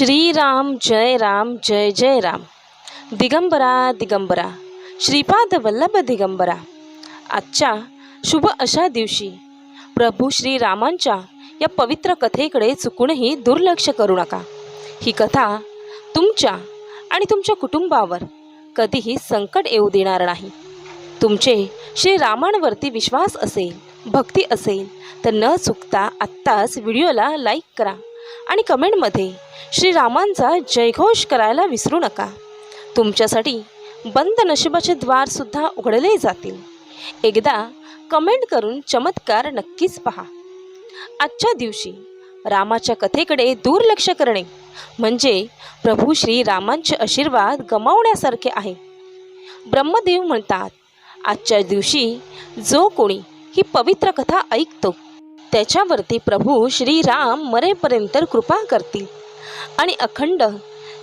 श्रीराम जय राम जय जय राम। दिगंबरा दिगंबरा। श्रीपाद वल्लभ दिगंबरा। आजच्या शुभ अशा दिवशी प्रभू श्रीरामांच्या या पवित्र कथेकडे चुकूनही दुर्लक्ष करू नका. ही कथा तुमच्या आणि तुमच्या कुटुंबावर कधीही संकट येऊ देणार नाही. तुमचे श्रीरामांवरती विश्वास असेल भक्ती असेल तर न चुकता आत्ताच व्हिडिओला लाईक करा. आणि कमेंटमध्ये श्रीरामांचा जयघोष करायला विसरू नका. तुमच्यासाठी बंद नशिबाचे द्वारसुद्धा उघडले जातील. एकदा कमेंट करून चमत्कार नक्कीच पहा. आजच्या दिवशी रामाच्या कथेकडे दुर्लक्ष करणे म्हणजे प्रभू श्रीरामांचे आशीर्वाद गमावण्यासारखे आहे. ब्रह्मदेव म्हणतात आजच्या दिवशी जो कोणी ही पवित्र कथा ऐकतो त्याच्यावरती प्रभू श्रीराम मरेपर्यंत कृपा करतील आणि अखंड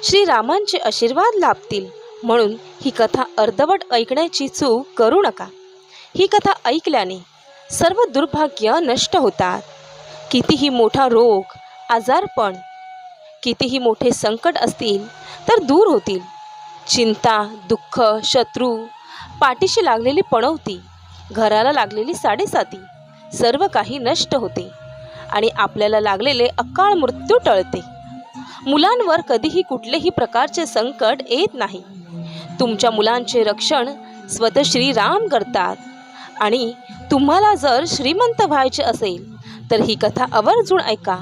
श्रीरामांचे आशीर्वाद लाभतील. म्हणून ही कथा अर्धवट ऐकण्याची चूक करू नका. ही कथा ऐकल्याने सर्व दुर्भाग्य नष्ट होतात. कितीही मोठा रोग आजारपण कितीही मोठे संकट असतील तर दूर होतील. चिंता दुःख शत्रू पाठीशी लागलेली पणवती घराला लागलेली साडेसाती सर्व काही नष्ट होते आणि आपल्याला लागलेले अकाळ मृत्यू टळते. मुलांवर कधीही कुठलेही प्रकारचे संकट येत नाही. तुमच्या मुलांचे रक्षण स्वतः श्रीराम करतात आणि तुम्हाला जर श्रीमंत व्हायचे असेल तर ही कथा आवर्जून ऐका.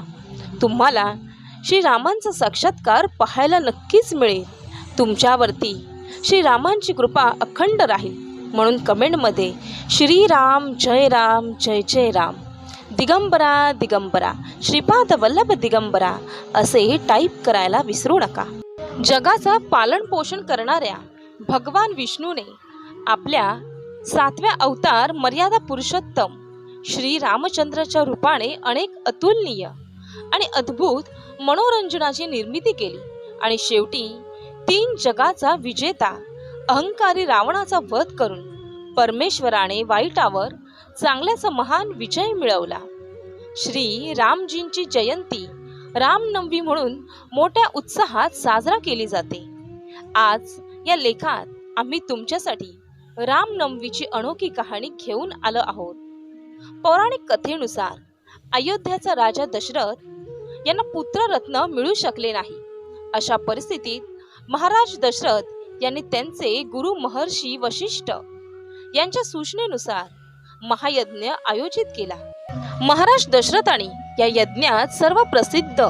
तुम्हाला श्रीरामांचा साक्षात्कार पाहायला नक्कीच मिळेल. तुमच्यावरती श्रीरामांची कृपा अखंड राहील. म्हणून कमेंटमध्ये श्रीराम जय राम जय जय राम. दिगंबरा दिगंबरा. श्रीपाद वल्लभ दिगंबरा. असे टाईप करायला विसरू नका. जगाचा पालन पोषण करणाऱ्या भगवान विष्णूने आपल्या सातव्या अवतार मर्यादा पुरुषोत्तम श्री रामचंद्राच्या रूपाने अनेक अतुलनीय आणि अद्भुत मनोरंजनाची निर्मिती केली. आणि शेवटी तीन जगाचा विजेता अहंकारी रावणाचा वध करून परमेश्वराने वाईटावर चांगल्याचा महान विजय मिळवला. श्री रामजींची जयंती रामनवमी म्हणून मोठ्या उत्साहात साजरा केली जाते. आज या लेखात आम्ही तुमच्यासाठी रामनवमीची अनोखी कहाणी घेऊन आलो आहोत. पौराणिक कथेनुसार अयोध्याचा राजा दशरथ यांना पुत्ररत्न मिळू शकले नाही. अशा परिस्थितीत महाराज दशरथ यांनी त्यांचे गुरु महर्षी वशिष्ठ यांच्या सूचनेनुसार महायज्ञ आयोजित केला. महाराज दशरथाने या यज्ञात सर्व प्रसिद्ध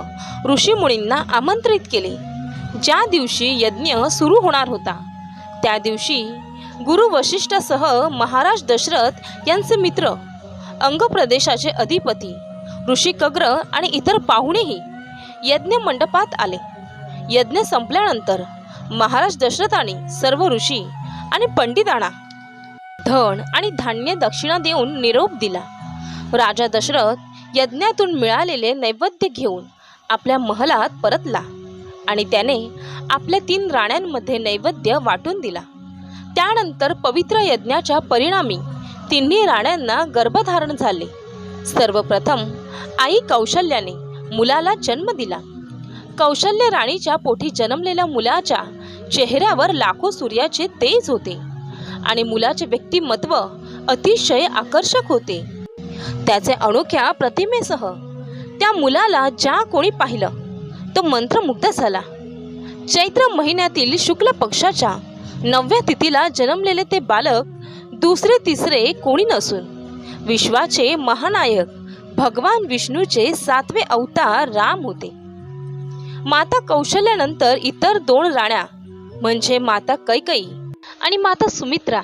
ऋषीमुनींना आमंत्रित केले. ज्या दिवशी यज्ञ सुरू होणार होता त्या दिवशी गुरु वशिष्ठासह महाराज दशरथ यांचे मित्र अंगप्रदेशाचे अधिपती ऋषी कग्र आणि इतर पाहुणेही यज्ञ मंडपात आले. यज्ञ संपल्यानंतर महाराज दशरथाने सर्व ऋषी आणि पंडितांना धन आणि धान्य दक्षिणा देऊन निरोप दिला. राजा दशरथ यज्ञातून मिळालेले नैवेद्य घेऊन आपल्या महलात परतला आणि त्याने आपल्या तीन राण्यांमध्ये नैवेद्य वाटून दिला. त्यानंतर पवित्र यज्ञाच्या परिणामी तिन्ही राण्यांना गर्भधारण झाले. सर्वप्रथम आई कौशल्याने मुलाला जन्म दिला. कौशल्य राणीच्या पोटी जन्मलेल्या मुलाच्या चेहऱ्यावर लाखो सूर्याचे तेज होते. आणि मुलाचे व्यक्तिमत्व अतिशय आकर्षक होते. त्याचे अनोख्या प्रतिमेसह त्या मुलाला ज्या कोणी पाहिलं तो मंत्रमुग्ध झाला. चैत्र महिन्यातील शुक्ल पक्षाच्या नवव्या तिथीला जन्मलेले ते बालक दुसरे तिसरे कोणी नसून विश्वाचे महानायक भगवान विष्णूचे सातवे अवतार राम होते. माता कौशल्यानंतर इतर दोन राण्या म्हणजे माता कैकई आणि माता सुमित्रा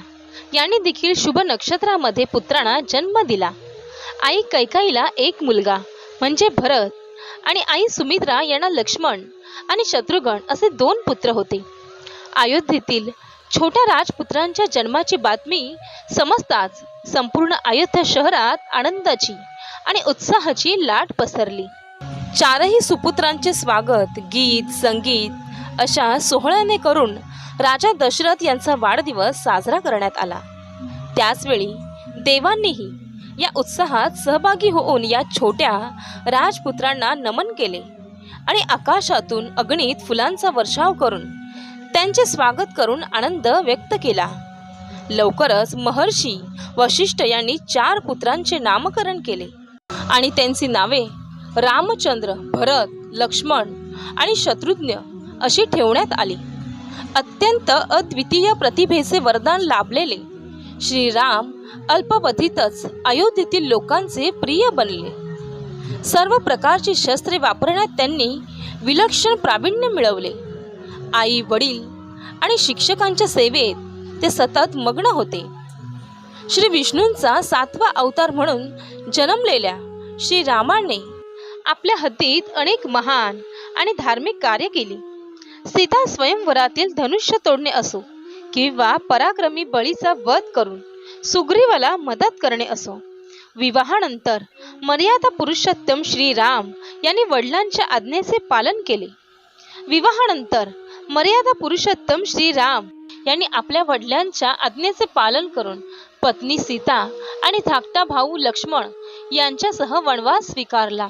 यांनी देखील शुभ नक्षत्रामध्ये पुत्रांना जन्म दिला. आई कैकाईला एक मुलगा म्हणजे भरत आणि आई सुमित्रा यांना लक्ष्मण आणि शत्रुघ्न असे दोन पुत्र होते. अयोध्येतील छोट्या राजपुत्रांच्या जन्माची बातमी समजताच संपूर्ण अयोध्या शहरात आनंदाची आणि उत्साहाची लाट पसरली. चारही सुपुत्रांचे स्वागत गीत संगीत अशा सोहळ्याने करून राजा दशरथ यांचा वाढदिवस साजरा करण्यात आला. त्याचवेळी देवांनीही या उत्साहात सहभागी होऊन या छोट्या राजपुत्रांना नमन केले आणि आकाशातून अग्नीत फुलांचा वर्षाव करून त्यांचे स्वागत करून आनंद व्यक्त केला. लवकरच महर्षी वशिष्ठ यांनी चार पुत्रांचे नामकरण केले आणि त्यांची नावे रामचंद्र भरत लक्ष्मण आणि शत्रुघ्न अशी ठेवण्यात आली. अत्यंत अद्वितीय प्रतिभेचे वरदान लाभलेले श्रीराम अल्पवधीतच अयोध्येतील लोकांचे प्रिय बनले. सर्व प्रकारची शस्त्रे वापरण्यात त्यांनी विलक्षण प्रावीण्य मिळवले. आई वडील आणि शिक्षकांच्या सेवेत ते सतत मग्न होते. श्री विष्णूंचा सातवा अवतार म्हणून जन्मलेल्या श्री रामाने आपल्या हद्दीत अनेक महान आणि धार्मिक कार्य केली. सीता स्वयंवरातील धनुष्य तोडणे असो किंवा पराक्रमी बळीचा वध करून सुग्रीवाला मदत करणे असो. विवाहानंतर मर्यादा पुरुषोत्तम श्रीराम यांनी वडिलांच्या आज्ञेचे पालन केले. विवाहानंतर मर्यादा पुरुषोत्तम श्रीराम यांनी आपल्या वडिलांच्या आज्ञेचे पालन करून पत्नी सीता आणि धाकटा भाऊ लक्ष्मण यांच्यासह वनवास स्वीकारला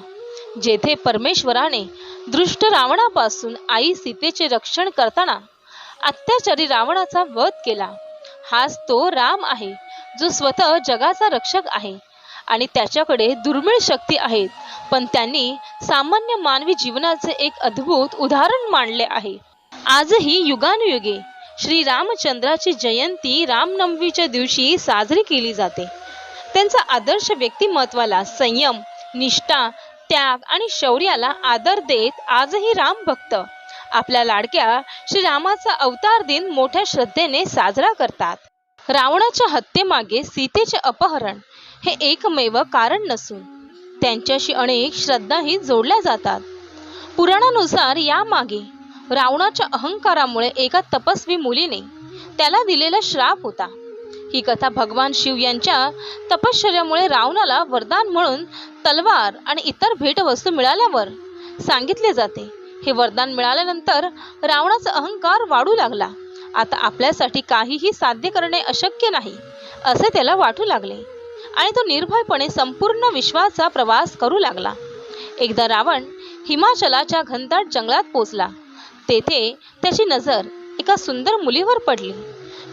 जेथे परमेश्वराने दृष्ट रावणापासून आई सीतेचे रक्षण करताना अत्याचारी रावणाचा वध केला. हाच तो राम आहे जो स्वतः जगाचा रक्षक आहे आणि त्याच्याकडे दुर्मिळ शक्ती आहेत. पण त्यांनी सामान्य मानवी जीवनाचे एक अद्भुत उदाहरण मांडले आहे. आजही युगानुयुगे श्री रामचंद्राची जयंती रामनवमीच्या दिवशी साजरी केली जाते. त्यांचा आदर्श व्यक्तिमत्वाला संयम निष्ठा त्याग आणि शौर्याला आदर देत आजही राम भक्त. आपल्या लाडक्या श्रीरामाचा अवतार दिन मोठ्या श्रद्धेने साजरा करतात. रावणाच्या हत्येमागे सीतेचे अपहरण हे एकमेव कारण नसून त्यांच्याशी अनेक श्रद्धाही जोडल्या जातात. पुराणानुसार यामागे रावणाच्या अहंकारामुळे एका तपस्वी मुलीने त्याला दिलेला श्राप होता. ही कथा भगवान शिव यांच्या तपश्चर्यामुळे रावणाला वरदान म्हणून तलवार आणि इतर भेटवस्तू मिळाल्यावर सांगितले जाते. हे वरदान मिळाल्यानंतर रावणाचा अहंकार वाढू लागला. आता आपल्यासाठी काहीही साध्य करणे अशक्य नाही असे त्याला वाटू लागले आणि तो निर्भयपणे संपूर्ण विश्वाचा प्रवास करू लागला. एकदा रावण हिमाचलाच्या घनदाट जंगलात पोचला. तेथे त्याची नजर एका सुंदर मुलीवर पडली.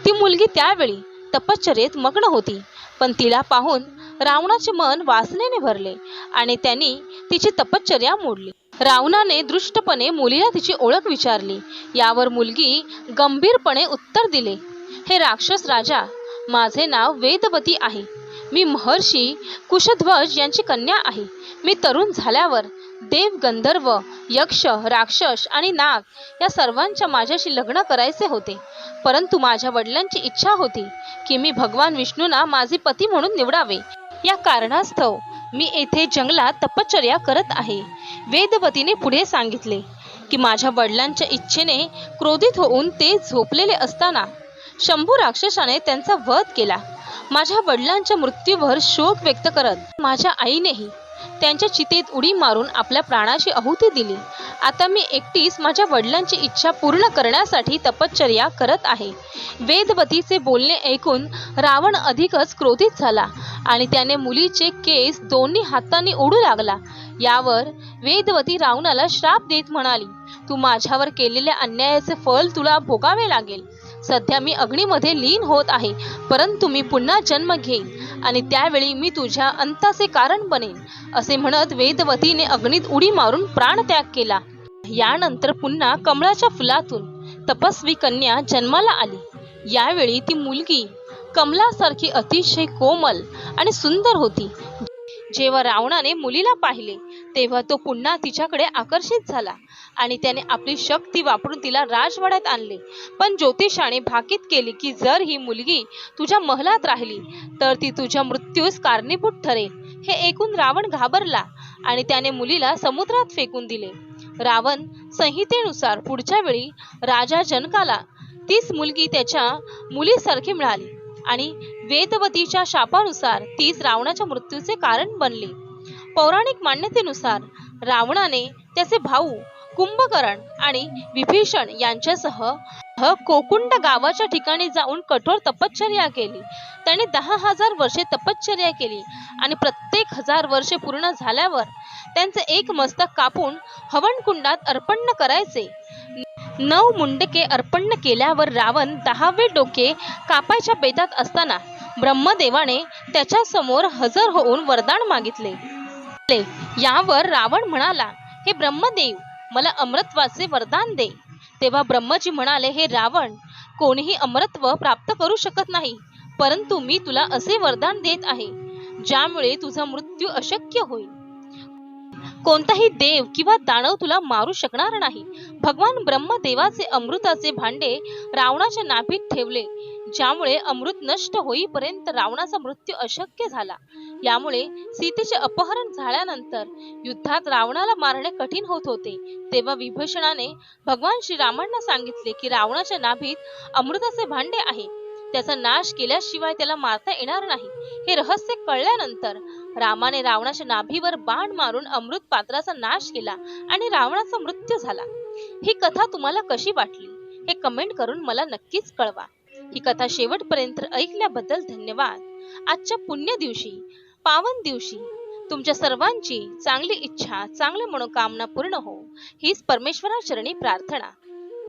ती मुलगी त्यावेळी तपश्चर्येत मग्न होती. पण तिला पाहून रावणाचे मन वासनेने भरले आणि त्यांनी तिची तपश्चर्या मोडली. रावणाने दृष्टपणे मुलीला तिची ओळख विचारली. यावर मुलगी गंभीरपणे उत्तर दिले. हे राक्षस राजा माझे नाव वेदवती आहे. मी महर्षी कुशध्वज यांची कन्या आहे. मी तरुण झाल्यावर देव गंधर्व यक्ष राक्षस आणि नाग या सर्वांच्या माझ्याशी लग्न करायचे होते. परंतु माझ्या वडिलांची इच्छा होती की मी भगवान विष्णूंना माझे पती म्हणून निवडावे. या कारणास्तव मी येथे जंगलात तपश्चर्या करत आहे. वेदवतीने पुढे सांगितले की माझ्या वडिलांच्या इच्छेने क्रोधित होऊन ते झोपलेले असताना शंभू राक्षसाने त्यांचा वध केला. माझ्या वडिलांच्या मृत्यूवर शोक व्यक्त करत माझ्या आईनेही त्यांच्या चितेत उडी मारून आपल्या प्राणाची आहुती दिली. आता मी एकटीच माझ्या वडिलांची इच्छा पूर्ण करण्यासाठी तपश्चर्या करत आहे. वेदवतीचे बोलणे ऐकून रावण अधिकच क्रोधित झाला आणि त्याने मुलीचे केस दोन्ही हातांनी ओढू लागला. यावर वेदवती रावणाला श्राप देत म्हणाली तू माझ्यावर केलेल्या अन्यायाचे फल तुला भोगावे लागेल. सध्या मी अग्नीमध्ये लीन होत आहे. परंतु मी पुन्हा जन्म घेईन आणि त्यावेळी मी तुझ्या अंताचे कारण बनेन असे म्हणत वेदवतीने अग्नीत उडी मारून प्राणत्याग केला. यानंतर पुन्हा कमळाच्या फुलातून तपस्वी कन्या जन्माला आली. यावेळी ती मुलगी कमलासारखी अतिशय कोमल आणि सुंदर होती जेव्हा रावणाने मुलीला पाहिले तेव्हा तो पुन्हा तिच्याकडे आकर्षित झाला आणि त्याने आपली शक्ती वापरून तिला राजवाड्यात आणले. पण ज्योतिषाने भाकीत केली की जर ही मुलगी तुझ्या महलात राहिली तर ती तुझ्या मृत्यूस कारणीभूत ठरेल. हे ऐकून रावण घाबरला आणि त्याने मुलीला समुद्रात फेकून दिले. रावण संहितेनुसार पुढच्या वेळी राजा जनकाला तीच मुलगी त्याच्या मुलीसारखी मिळाली. आणि वेदवतीच्या शापानुसार तीच रावणाच्या मृत्यूचे कारण बनली. पौराणिक मान्यतेनुसार रावणाने त्याचे भाऊ कुंभकर्ण आणि विभीषण यांच्यासह कोकुंड गावाच्या ठिकाणी जाऊन कठोर तपश्चर्या केली. त्याने दहा हजार वर्षे तपश्चर्या केली आणि प्रत्येक हजार वर्षे पूर्ण झाल्यावर त्यांचे एक मस्तक कापून हवनकुंडात अर्पण करायचे. नऊ मुंडके अर्पण केल्यावर रावण दहावे डोके कापायच्या बेतात असताना ब्रह्मदेवाने त्याच्यासमोर हजर होऊन वरदान मागितले. यावर रावण म्हणाला हे ब्रह्मदेव मला अमृत्वाचे वरदान दे. तेव्हा ब्रह्मजी म्हणाले हे रावण कोणीही अमरत्व प्राप्त करू शकत नाही परंतु मी तुला असे वरदान देत आहे ज्यामुळे तुझा मृत्यू अशक्य होईल. कोणताही देव किंवा दानव तुला मारू शकणार नाही. भगवान ब्रह्मदेवाचे अमृताचे भांडे रावणाच्या नाभीत ठेवले ज्यामुळे अमृत नष्ट होईपर्यंत रावणाचा मृत्यू अशक्य झाला. यामुळे सीतेचे अपहरण झाल्यानंतर युद्धात रावणाला मारणे कठीण होत होते. तेव्हा विभीषणाने भगवान श्रीरामांना सांगितले की रावणाच्या नाभीत अमृताचे भांडे आहे. त्याचा नाश केल्याशिवाय त्याला मारता येणार नाही. हे रहस्य कळल्यानंतर रामाने रावणाच्या नाभीवर बाण मारून अमृत पात्राचा नाश केला आणि रावणाचा मृत्यू झाला. ही कथा तुम्हाला कशी वाटली? हे कमेंट करून मला नक्कीच कळवा. ही कथा शेवटपर्यंत ऐकल्याबद्दल धन्यवाद. आजच्या पुण्य दिवशी पावन दिवशी तुमच्या सर्वांची चांगली इच्छा चांगली मनोकामना पूर्ण हो. हीच परमेश्वराचरणी प्रार्थना.